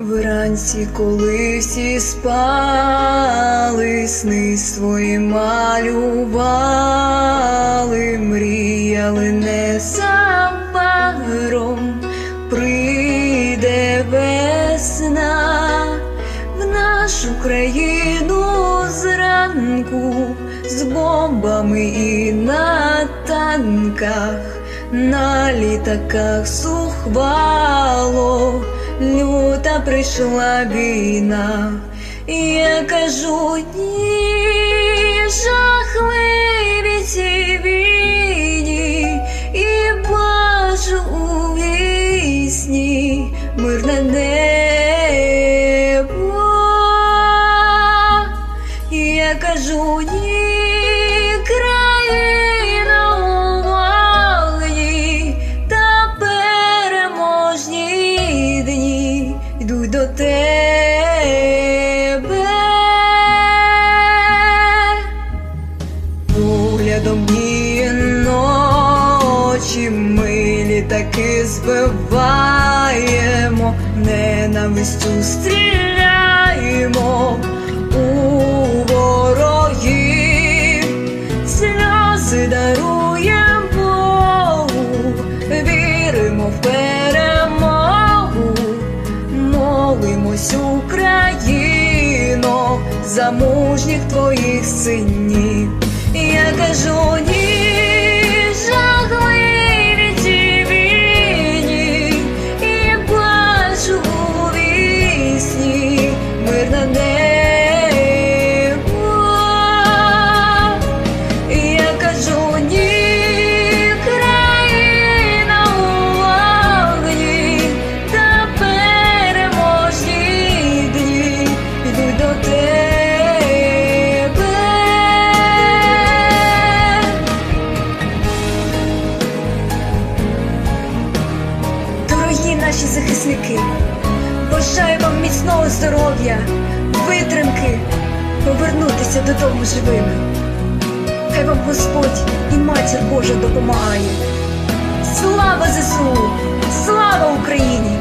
вранці, коли всі спали, сни свої малювали, мріяли сам незабаром, прийде весна в нашу країну зранку з бомбами і на танках, на літаках сухвало, люта прийшла війна, і я кажу ні, Поглядом дні ночі ми літаки збиваємо, ненавистю стріляємо у ворогів, сльози даруємо віримо в перемогу, молимось Україно за мужніх твоїх синів. Я кажу ні, наші захисники, бажаю вам міцного здоров'я, витримки, повернутися додому живими. Хай вам Господь і Матір Божа допомагає. Слава ЗСУ! Слава Україні!